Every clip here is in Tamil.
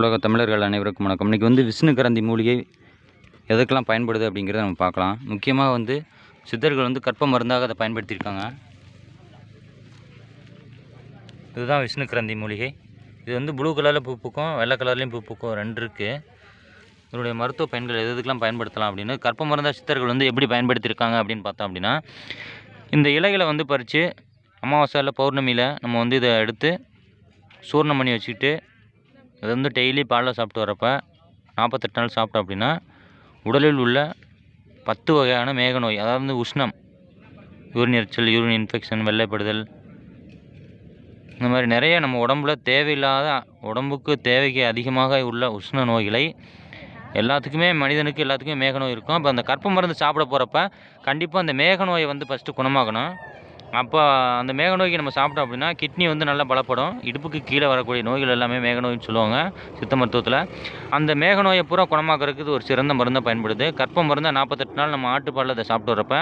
உலக தமிழர்கள் அனைவருக்கும் வணக்கம். இன்றைக்கி வந்து விஷ்ணு கரந்தி மூலிகை எதுக்கெல்லாம் பயன்படுது அப்படிங்கிறத நம்ம பார்க்கலாம். முக்கியமாக வந்து சித்தர்கள் வந்து கற்ப மருந்தாக அதை பயன்படுத்தியிருக்காங்க. இதுதான் விஷ்ணு கரந்தி மூலிகை. இது வந்து ப்ளூ கலரில் பூ பூக்கும் வெள்ளை கலர்லேயும் பூ பூக்கும் ரெண்டு இருக்குது இதனுடைய மருத்துவ பயன்கள் எது எதுக்கெல்லாம் பயன்படுத்தலாம் அப்படின்னு கற்ப மருந்தா சித்தர்கள் வந்து எப்படி பயன்படுத்தியிருக்காங்க அப்படின்னு பார்த்தோம் அப்படின்னா இந்த இலைகளை வந்து பறித்து அமாவாசையில் பௌர்ணமியில் நம்ம வந்து இதை எடுத்து சூர்ணம் பண்ணி வச்சுக்கிட்டு அது வந்து டெய்லி பாலில் சாப்பிட்டு வரப்போ நாற்பத்தெட்டு நாள் சாப்பிட்டோம் அப்படின்னா உடலில் உள்ள பத்து வகையான மேக நோய் அதாவது வந்து உஷ்ணம் யூரின் எரிச்சல் யூரின் இன்ஃபெக்ஷன் வெள்ளைப்படுதல் இந்த மாதிரி நிறைய நம்ம உடம்புல தேவையில்லாத உடம்புக்கு தேவைக்கு அதிகமாக உள்ள உஷ்ண நோய்களை எல்லாத்துக்குமே மனிதனுக்கு எல்லாத்துக்குமே மேக நோய் இருக்கும். அப்போ அந்த கற்ப மருந்து சாப்பிட போகிறப்ப கண்டிப்பாக அந்த மேக நோயை வந்து ஃபஸ்ட்டு குணமாகணும். அப்போ அந்த மேக நோய்க்கு நம்ம சாப்பிட்டோம் அப்படின்னா கிட்னி வந்து நல்லா பலப்படும். இடுப்புக்கு கீழே வரக்கூடிய நோய்கள் எல்லாமே மேக நோயின்னு சொல்லுவாங்க சித்த மருத்துவத்தில். அந்த மேக நோயை பூரா குணமாக்குறதுக்கு ஒரு சிறந்த மருந்தாக பயன்படுது. கற்ப மருந்தை நாற்பத்தெட்டு நாள் நம்ம ஆட்டுப்பாலில் அதை சாப்பிட்டு வரப்ப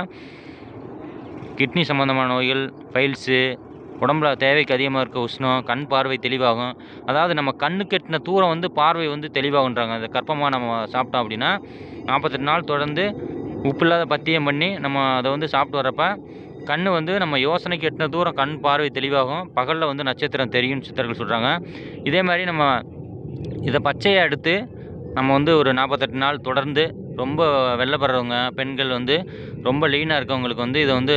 கிட்னி சம்மந்தமான நோய்கள் ஃபைல்ஸு உடம்புல தேவைக்கு அதிகமாக இருக்க உஷ்ணம் கண் பார்வை தெளிவாகும். அதாவது நம்ம கண்ணு கெட்டின தூரம் வந்து பார்வை வந்து தெளிவாகுன்றாங்க. அந்த கற்பமாக நம்ம சாப்பிட்டோம் அப்படின்னா நாற்பத்தெட்டு நாள் தொடர்ந்து உப்பு இல்லாத பத்தியம் பண்ணி நம்ம அதை வந்து சாப்பிட்டு வரப்போ கண் வந்து நம்ம யோசனைக்கு எட்டின தூரம் கண் பார்வை தெளிவாகும். பகலில் வந்து நட்சத்திரம் தெரியும்னு சித்தர்கள் சொல்கிறாங்க இதே மாதிரி நம்ம இதை பச்சையாக எடுத்து நம்ம வந்து ஒரு நாற்பத்தெட்டு நாள் தொடர்ந்து ரொம்ப வெள்ளைப்படுறவங்க பெண்கள் வந்து ரொம்ப லீனாக இருக்கவங்களுக்கு வந்து இதை வந்து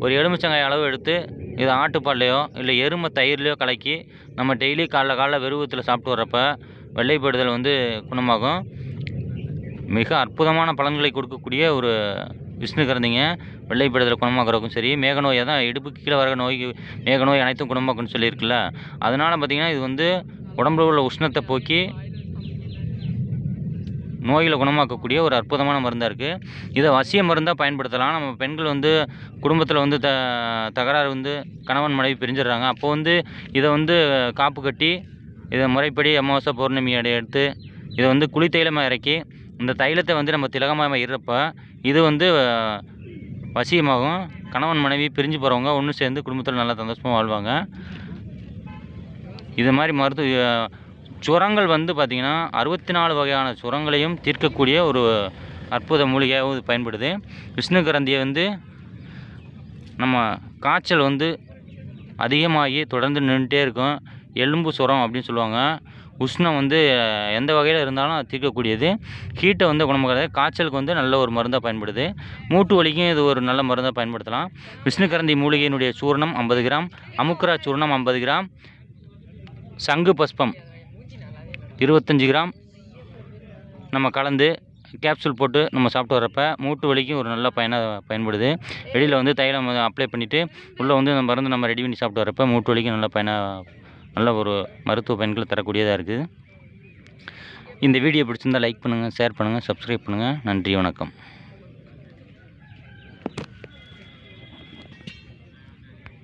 ஒரு எலுமிச்சங்காய் அளவு எடுத்து இதை ஆட்டுப்பால்லையோ இல்லை எருமை தயிர்லையோ கலக்கி நம்ம டெய்லி காலைல காலைல வெறுவத்தில் சாப்பிட்டு வர்றப்ப வெள்ளைப்படுதல் வந்து குணமாகும். மிக அற்புதமான பலன்களை கொடுக்கக்கூடிய ஒரு விஷ்ணு கரந்திங்க வெள்ளைப்படுதலை குணமாக்குறதுக்கும் சரி மேக நோயை தான் இடுப்புக்கு கீழே வர நோய்க்கு மேக நோய் அனைத்தும் குணமாக்குன்னு சொல்லியிருக்குல்ல. அதனால் பார்த்திங்கன்னா இது வந்து உடம்புல உள்ள உஷ்ணத்தை போக்கி நோய்களை குணமாக்கக்கூடிய ஒரு அற்புதமான மருந்தாக இருக்குது இதை வசிய மருந்தாக பயன்படுத்தலாம். நம்ம பெண்கள் வந்து குடும்பத்தில் வந்து த தகராறு வந்து கணவன் மனைவி பிரிஞ்சிடுறாங்க. அப்போ வந்து இதை வந்து காப்பு கட்டி இதை முறைப்படி அமாவாசை பௌர்ணமி அடை எடுத்து இதை வந்து குளித்தைலமாக இறக்கி இந்த தைலத்தை வந்து நம்ம திலகமாக இருப்போ இது வந்து வசியமாகும். கணவன் மனைவி பிரிஞ்சு போகிறவங்க ஒன்று சேர்ந்து குடும்பத்தில் நல்லா சந்தோஷமாக வாழ்வாங்க. இது மாதிரி மருத்துவ சுரங்கள் வந்து பார்த்திங்கன்னா அறுபத்தி நாலு வகையான சுரங்களையும் தீர்க்கக்கூடிய ஒரு அற்புத மூலிகையாகவும் இது பயன்படுது. விஷ்ணு கரந்தியை வந்து நம்ம காய்ச்சல் வந்து அதிகமாகி தொடர்ந்து நின்றுட்டே இருக்கும். எலும்பு சுரம் அப்படின்னு சொல்லுவாங்க. உஷ்ணம் வந்து எந்த வகையில் இருந்தாலும் அது தீர்க்கக்கூடியது. ஹீட்டை வந்து குணமாக்குறது காய்ச்சலுக்கு வந்து நல்ல ஒரு மருந்தாக பயன்படுது. மூட்டு வலிக்கும் இது ஒரு நல்ல மருந்தாக பயன்படுத்தலாம். விஷ்ணுகரந்தி மூலிகையினுடைய சூர்ணம் ஐம்பது கிராம் அமுக்கரா சூர்ணம் ஐம்பது கிராம் சங்கு பஸ்பம் இருபத்தஞ்சி கிராம். நம்ம கலந்து கேப்சூல் போட்டு நம்ம சாப்பிட்டு வரப்ப மூட்டு வலிக்கும் ஒரு நல்ல பயனாக பயன்படுது. வெளியில் வந்து தைலம் அப்ளை பண்ணிவிட்டு உள்ளே வந்து அந்த மருந்து நம்ம ரெடி பண்ணி சாப்பிட்டு வரப்ப மூட்டு வலிக்கும் நல்ல பயனாக நல்ல ஒரு மருத்துவ பயன்களை தரக்கூடியதாக இருக்குது. இந்த வீடியோ பிடிச்சிருந்தால் லைக் பண்ணுங்கள் ஷேர் பண்ணுங்கள் சப்ஸ்கிரைப் பண்ணுங்கள் நன்றி வணக்கம்.